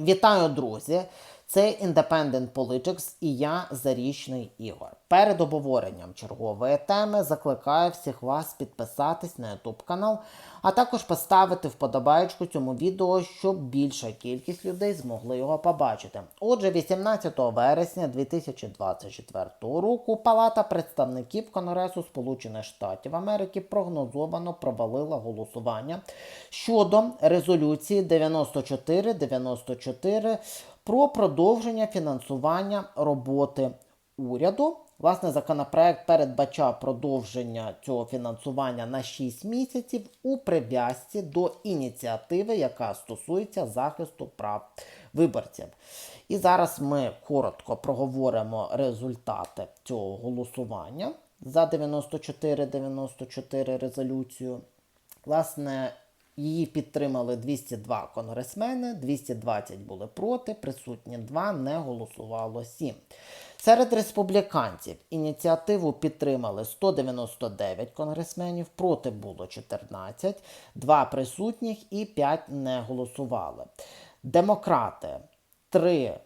Вітаю, друзі! Це Independent Politics і я Зарічний Ігор. Перед обговоренням чергової теми закликаю всіх вас підписатись на YouTube канал, а також поставити вподобайку цьому відео, щоб більша кількість людей змогли його побачити. Отже, 18 вересня 2024 року Палата представників Конгресу Сполучених Штатів Америки прогнозовано провалила голосування щодо резолюції 9494 про продовження фінансування роботи уряду. Власне, законопроект передбачав продовження цього фінансування на 6 місяців у прив'язці до ініціативи, яка стосується захисту прав виборців. І зараз ми коротко проговоримо результати цього голосування за 94-94 резолюцію. Власне, Її підтримали 202 конгресмени, 220 були проти, присутні 2, не голосувало 7. Серед республіканців ініціативу підтримали 199 конгресменів, проти було 14, 2 присутніх і 5 не голосували. Демократи 3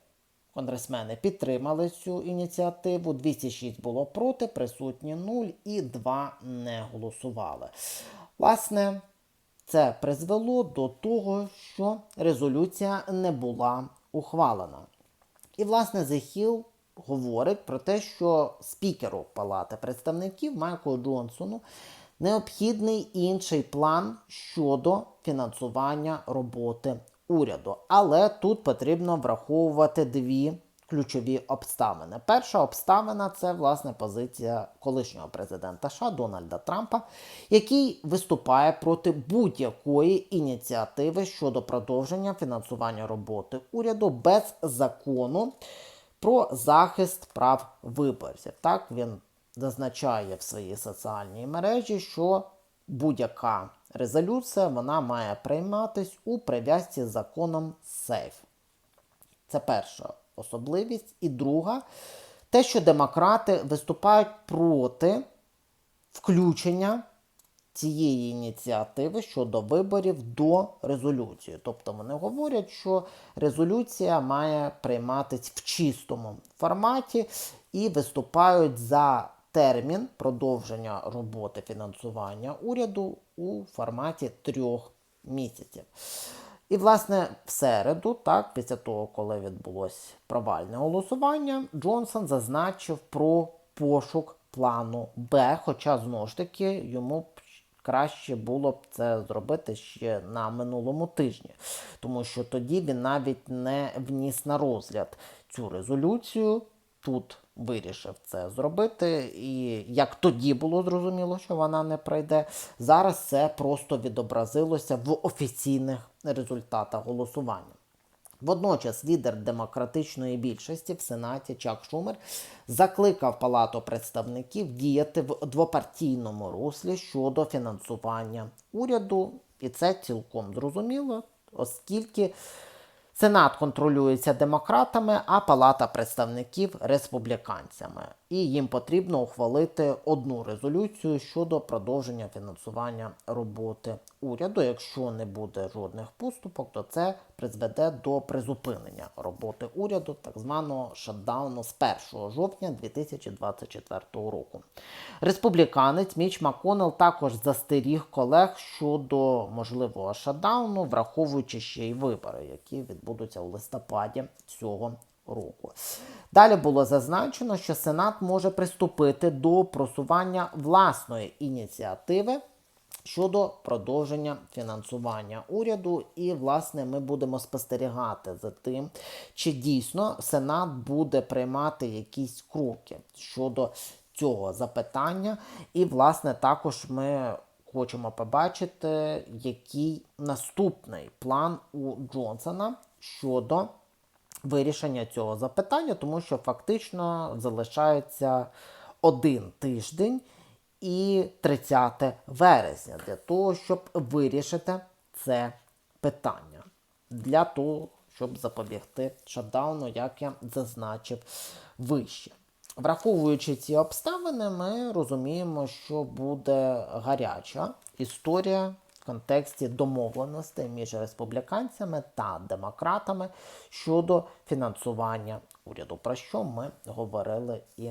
конгресмени підтримали цю ініціативу, 206 було проти, присутні 0 і 2 не голосували. Власне, це призвело до того, що резолюція не була ухвалена. І, власне, Hill говорить про те, що спікеру Палати представників Майклу Джонсону необхідний інший план щодо фінансування роботи уряду. Але тут потрібно враховувати дві ключові обставини. Перша обставина це власне позиція колишнього президента США Дональда Трампа, який виступає проти будь-якої ініціативи щодо продовження фінансування роботи уряду без закону про захист прав виборців. Так він зазначає в своїй соціальній мережі, що будь-яка резолюція вона має прийматись у прив'язці з законом СЕЙФ. Це перша особливість. І друга, те, що демократи виступають проти включення цієї ініціативи щодо виборів до резолюції. Тобто вони говорять, що резолюція має прийматись в чистому форматі і виступають за термін продовження роботи фінансування уряду у форматі трьох місяців. І, власне, в середу, так, після того, коли відбулось провальне голосування, Джонсон зазначив про пошук плану Б. Хоча, знову ж таки, йому краще було б це зробити ще на минулому тижні, тому що тоді він навіть не вніс на розгляд цю резолюцію. Тут вирішив це зробити, і як тоді було зрозуміло, що вона не пройде, зараз це просто відобразилося в офіційних результатах голосування. Водночас лідер демократичної більшості в Сенаті Чак Шумер закликав Палату представників діяти в двопартійному руслі щодо фінансування уряду, і це цілком зрозуміло, оскільки Сенат контролюється демократами, а Палата представників республіканцями. І їм потрібно ухвалити одну резолюцію щодо продовження фінансування роботи уряду. Якщо не буде жодних поступок, то це призведе до призупинення роботи уряду, так званого шатдауну з 1 жовтня 2024 року. Республіканець Міч Маконел також застеріг колег щодо можливого шатдауну, враховуючи ще й вибори, які відбудуться у листопаді цього року. Далі було зазначено, що Сенат може приступити до просування власної ініціативи щодо продовження фінансування уряду. І, власне, ми будемо спостерігати за тим, чи дійсно Сенат буде приймати якісь кроки щодо цього запитання. І, власне, також ми. Хочемо побачити, який наступний план у Джонсона щодо вирішення цього запитання, тому що фактично залишається один тиждень і 30 вересня для того, щоб вирішити це питання. Для того, щоб запобігти шатдауну, як я зазначив вище. Враховуючи ці обставини, ми розуміємо, що буде гаряча історія контексті домовленостей між республіканцями та демократами щодо фінансування уряду, про що ми говорили і